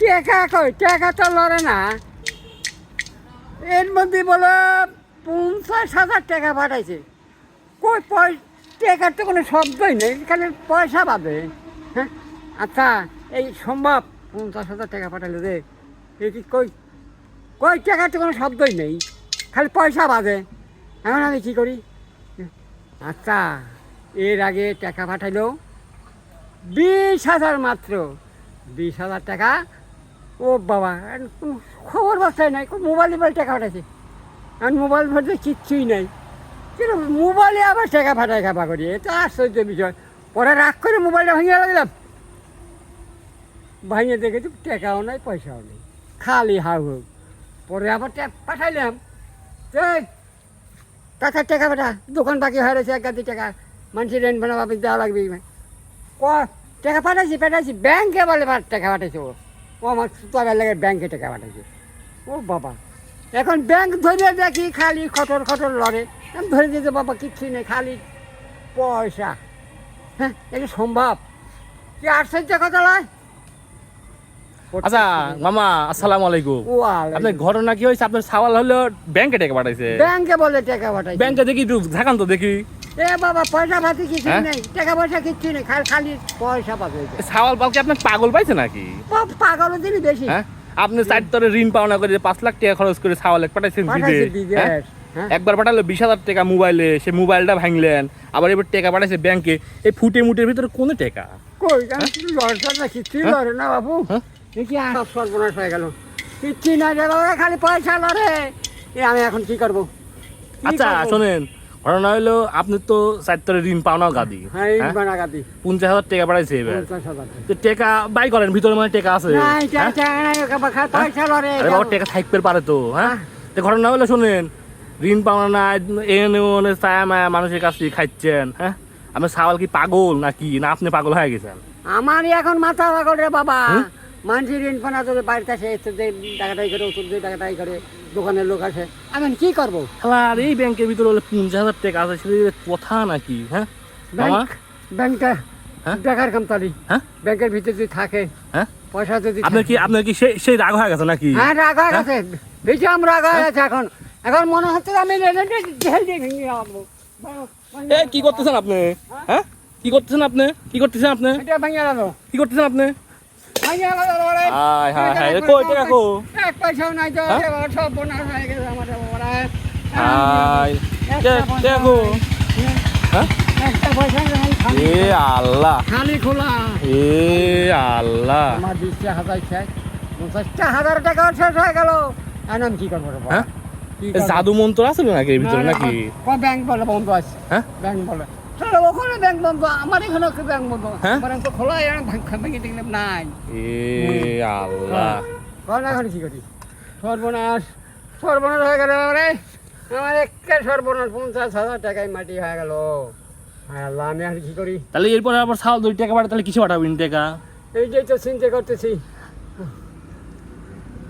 টেকা কই? টেকা তো লড়ে না। এর মধ্যে বলে, পঞ্চাশ হাজার টাকা পাঠাইছে। কই পয়, টাকার তো কোনো শব্দই নেই, খালি পয়সা পাবে। হ্যাঁ? আচ্ছা এই সম্ভব? পঞ্চাশ হাজার টাকা পাঠাইলে রে। কি কই? কই টাকার তো কোনো শব্দই নেই, খালি পয়সা বাজে এখন আমি কী করি? আচ্ছা এর আগে টাকা পাঠাইলো। বিশ হাজার মাত্র। বিশ হাজার টাকা ও বাবা খবর বার্তাই নাই মোবাইল মোবাইল টাকা পাঠাইছে। আর মোবাইল ফোনে কিচ্ছুই নাই। কিন্তু মোবাইলে আবার টাকা ফাটাই খাপা করি, এটা আশ্চর্য বিষয়। পরে রাগ করে মোবাইলটা ভেঙে দিলাম ভাঙে দেখেছি টাকাও নাই, পয়সাও নেই। খালি হাউ হাউ। পরে আবার পাঠাইলাম। টাকা টাকা পাঠা, দোকান বাকি হয়ে রয়েছে, এক গাদি টাকা। মানুষের রেন্ট ভাড়া বাপি দেওয়া লাগবে। ক টাকা পাঠাইছি পাঠাইছি ব্যাংকে বলে টাকা পাঠাইছে ও। ও আমার সুতাবের লাগে ব্যাংকে টাকা পাঠাইছে। ও বাবা। এখন ব্যাংক ধরে দেখি খালি খটর খটর লড়ে। আমি ধরে দিতে বাবা কিচ্ছু নেই খালি পয়সা। হ্যাঁ এটা সম্ভব। কি আশ্চর্য কথা নয় আচ্ছা মামা আসসালামু আলাইকুম। আপনার ঘটনা কি হয়েছে? আপনার সাওয়াল হলো ব্যাংকে টাকা পাঠাইছে। ব্যাংকে বলে টাকা পাঠাইছে। ব্যাংকে দেখি একটু তো দেখি। এ বাবা পয়সা পাতি কিছু হ্যাঁ? নেই টাকা পয়সা কিচ্ছু নেই খালি খালি পয়সা পাবে সাওয়াল পালকে আপনার পাগল পাইছে নাকি? পাগল দিন বেশি। হ্যাঁ? আপনি চার তরে ঋণ পাওনা করে পাঁচ লাখ টাকা খরচ করে সাওয়াল পাঠাইছেন পাঠাইছে বিদেশ হ্যাঁ? বিদেশ হ্যাঁ? একবার পাঠালো বিশ হাজার টাকা মোবাইলে সে মোবাইলটা ভাঙলেন আবার এবার টাকা পাঠাইছে ব্যাংকে এই ফুটে মুটের ভিতরে কোন টাকা? কই আমি লড়ছে না কিচ্ছুই হ্যাঁ? লড়ে না বাবু। হ্যাঁ? দেখি আর সব সর্বনাশ হয়ে গেল। না রে বাবা খালি পয়সা লড়ে। এ আমি এখন কি করব? কি আচ্ছা করব? শোনেন ঘটনা হলো আপনি তো ঋণ গাদি। হ্যাঁ হ্যাঁ? বানাগাদি পঞ্চাশ হাজার টাকা পাঠাইছে এবার। তো টাকা বাই করেন ভিতরে মানে টাকা আছে। হ্যাঁ? টাকা থাকতে পারে তো হ্যাঁ? তো ঘটনা হলো শোনেন ঋণ পাওনা না এনে ছায়া মায়া মানুষের কাছ থেকে খাচ্ছেন হ্যাঁ? আমি সাওয়াল কি পাগল নাকি? না আপনি পাগল হয়ে গেছেন। আমার এখন মাথা পাগল রে বাবা? মানুষের ঋণ তোদের বাড়িতে আসে টাকাটাই করে ওষুধ দিয়ে টাকাটাই করে দোকানের লোক আসে। আমি কি করব? আর এই ব্যাংকের ভিতরে হলো পঞ্চাশ হাজার টাকা আছে সেটা কথা নাকি হ্যাঁ? ব্যাংক ব্যাংকটা হ্যাঁ? কামতালি হ্যাঁ? ব্যাংকের ভিতরে যদি থাকে হ্যাঁ? পয়সা যদি আপনার কি আপনার কি সেই সেই রাগ হয়ে গেছে নাকি? হ্যাঁ রাগ হয়ে গেছে। ভীষণ রাগ হয়ে গেছে এখন। এখন মনে হচ্ছে আমি এ কি করতেছেন আপনি? হ্যাঁ? কি করতেছেন আপনি? কি করতেছেন আপনি? কি করতেছেন আপনি? কই টাকা কো এক পয়সাও নাই তো হ্যাঁ? এবার সব বোনাস হয়ে গেছে আমার বাবারা। হায় একটা টে- পয়সাও টাকা কো হ্যাঁ? একটা পয়সা নেই, এ আল্লাহ। খালি খোলা। এ আল্লাহ। আমার হাজার হাজার টাকা শেষ হয়ে গেল। এখন আমি কি করব বাবা? হ্যাঁ? জাদু মন্ত্র আছে নাকি ভিতরে নাকি? ব্যাংক বলে বন্ধ আছে। হ্যাঁ? ব্যাংক বলে। তাহলে ওখানে ব্যাংক বন্ধ আমার এখানে ব্যাংক বন্ধ। হ্যাঁ? আমার তো খোলা ভেঙে দেখলাম নাই। এ আল্লাহ। কখন এখন কি করি? সর্বনাশ সর্বনাশ হয়ে গেল রে আমার একটা সর্বনাশ পঞ্চাশ হাজার টাকায় মাটি হয়ে গেল। হায় আল্লাহ আমি আর কি করি? তাহলে এরপরে আবার সাল দুই টাকা বাড়ে তাহলে কিছু পাঠাবেন টাকা এইটাই তো চিন্তা করতেছি।